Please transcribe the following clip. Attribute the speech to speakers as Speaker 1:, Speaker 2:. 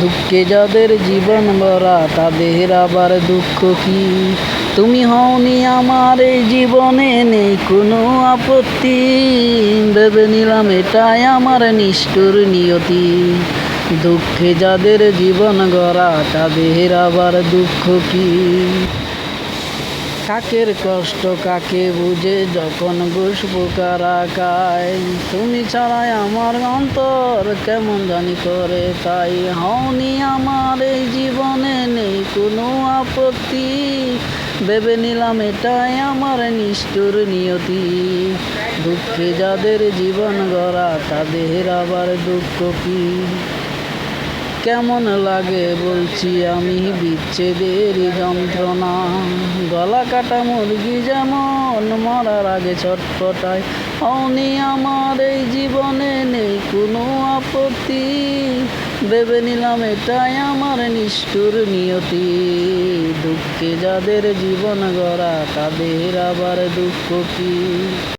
Speaker 1: দুঃখে যাদের জীবন ভরা, তাদের আবার দুঃখ কি? তুমি হওনি আমার এই জীবনে, নেই কোনো আপত্তি। ভেবে নিলাম এটাই আমার নিষ্ঠুর নিয়তি। দুঃখে যাদের জীবন গড়া, তাদের আবার দুঃখ কি? কাকের কষ্ট কাকে বুঝে যখন বসবো কারাকায়? তুমি ছাড়াই আমার অন্তর কেমন জানি করে তাই হওনি আমার এই জীবনে নেই কোনো আপত্তি। ভেবে নিলাম এটাই আমার নিষ্ঠুর নিয়তি। দুঃখে যাদের জীবন গড়া, তাদের আবার দুঃখ কি? কেমন লাগে বলছি আমি বিচ্ছেদের যন্ত্রণা। গলা কাটা মুরগি যেমন মরার আগে ছটফটায়। অনি আমার এই জীবনে নেই কোনো আপত্তি। ভেবে নিলাম এটাই আমার নিষ্ঠুর নিয়তি। দুঃখে যাদের জীবন গড়া, তাদের আবার দুঃখ কি?